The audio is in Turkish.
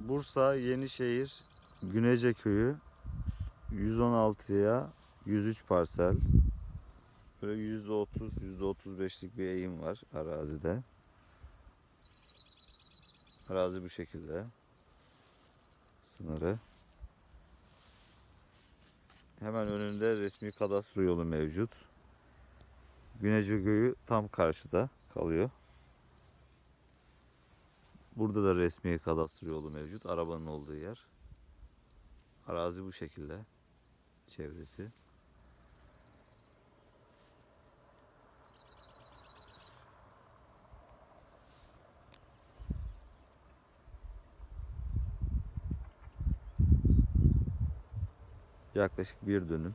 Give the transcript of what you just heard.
Bursa Yenişehir Günece Köyü 116'ya 103 parsel. Böyle %30 %35'lik bir eğim var arazide. Arazi bu şekilde. Sınırı. Hemen önünde resmi kadastro yolu mevcut. Günece Köyü tam karşıda kalıyor. Burada da resmi kadastro yolu mevcut. Arabanın olduğu yer. Arazi bu şekilde. Çevresi. Yaklaşık bir dönüm.